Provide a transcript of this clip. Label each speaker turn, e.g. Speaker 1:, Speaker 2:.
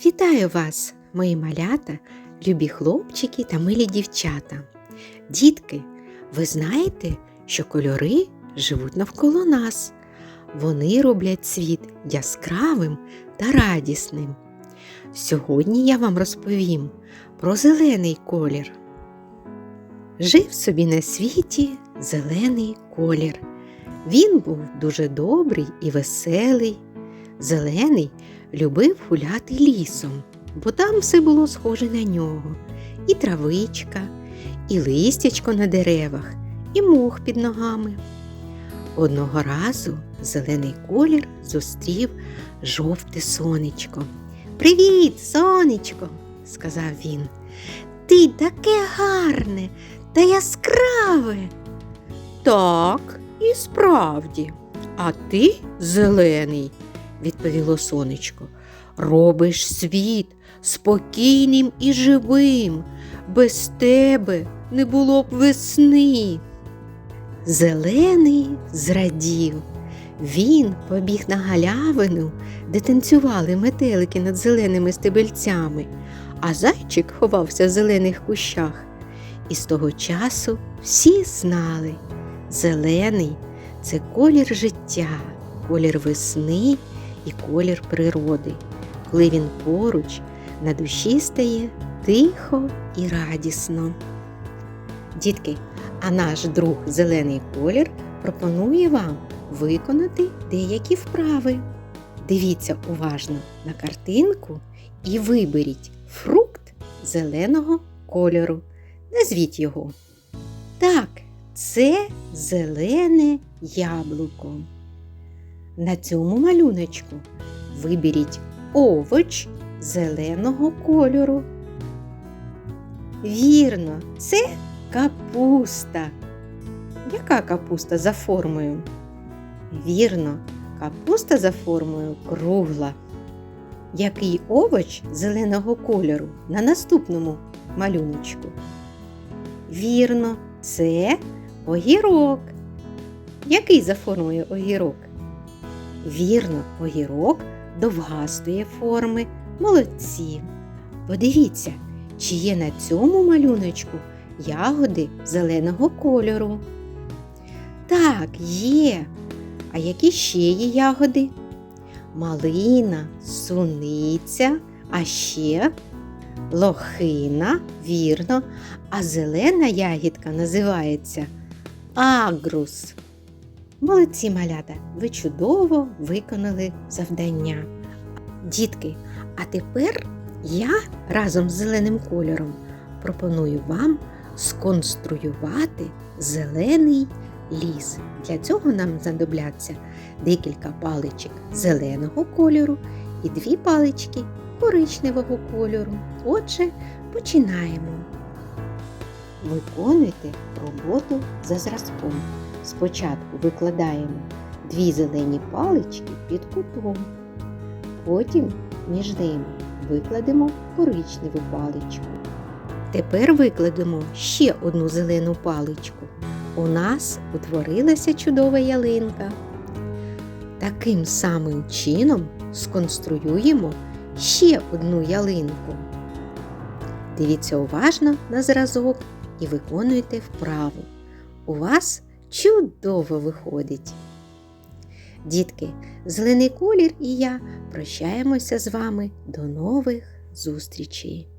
Speaker 1: Вітаю вас, мої малята, любі хлопчики та милі дівчата. Дітки, ви знаєте, що кольори живуть навколо нас. Вони роблять світ яскравим та радісним. Сьогодні я вам розповім про зелений колір. Жив собі на світі зелений колір. Він був дуже добрий і веселий. Зелений любив гуляти лісом, бо там все було схоже на нього. І травичка, і листячко на деревах, і мох під ногами. Одного разу зелений колір зустрів жовте сонечко. Привіт, сонечко, сказав він. Ти таке гарне та яскраве. Так, і справді. А ти зелений, відповіло сонечко. Робиш світ спокійним і живим. Без тебе не було б весни. Зелений зрадів. Він побіг на галявину, де танцювали метелики над зеленими стебельцями, а зайчик ховався в зелених кущах. І з того часу всі знали, зелений це колір життя, колір весни і колір природи. Коли він поруч, на душі стає тихо і радісно. Дітки, а наш друг зелений колір пропонує вам виконати деякі вправи. Дивіться уважно на картинку і виберіть фрукт зеленого кольору. Назвіть його. Так, це зелене яблуко. На цьому малюночку виберіть овоч зеленого кольору. Вірно, це капуста. Яка капуста за формою? Вірно, капуста за формою кругла. Який овоч зеленого кольору на наступному малюночку? Вірно, це огірок. Який за формою огірок? Вірно, огірок довгастої форми. Молодці. Подивіться, чи є на цьому малюночку ягоди зеленого кольору. Так, є. А які ще є ягоди? Малина, суниця, а ще лохина, вірно, а зелена ягідка називається агрус. Молодці малята, ви чудово виконали завдання. Дітки, а тепер я разом з зеленим кольором пропоную вам сконструювати зелений ліс. Для цього нам знадобляться декілька паличок зеленого кольору і дві палички коричневого кольору. Отже, починаємо. Виконуйте роботу за зразком. Спочатку викладаємо дві зелені палички під кутом. Потім між ними викладемо коричневу паличку. Тепер викладемо ще одну зелену паличку. У нас утворилася чудова ялинка. Таким самим чином сконструюємо ще одну ялинку. Дивіться уважно на зразок і виконуйте вправу. У вас чудово виходить. Дітки, зелений колір і я прощаємося з вами до нових зустрічей!